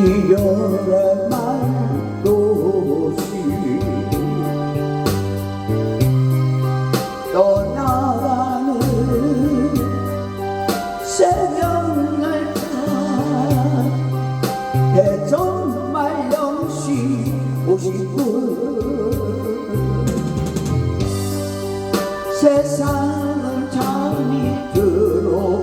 이별의 말도시 떠나가는 새벽날다 대전 말령시 오십 분. 세상은 잠이 들어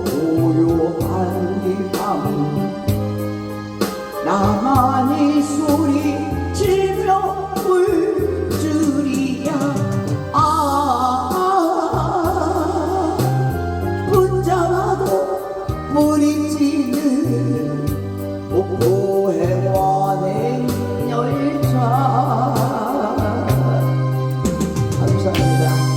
무리지는 목포행 완행 열차 감사합니다.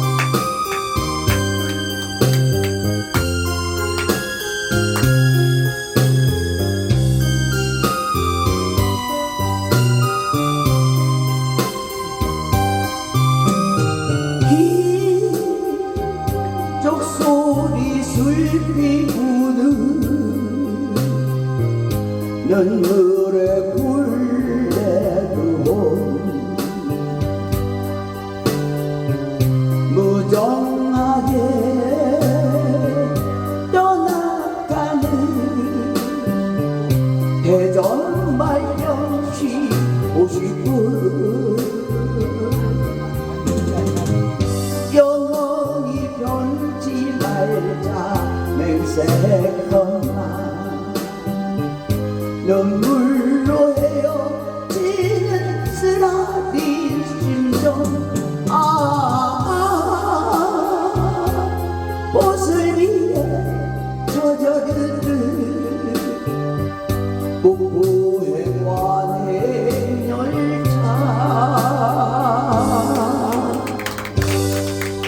소리 슬피 우는 눈물에 굴레도 무정하게 떠나가는 대전 말년시 오십 분. 영원히 변치 말자 맹세커나 눈물로 헤어지는 쓰라린 심정. 아, 아 옷을 위해 젖어드는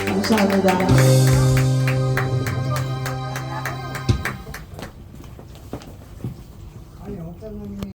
감사합니다.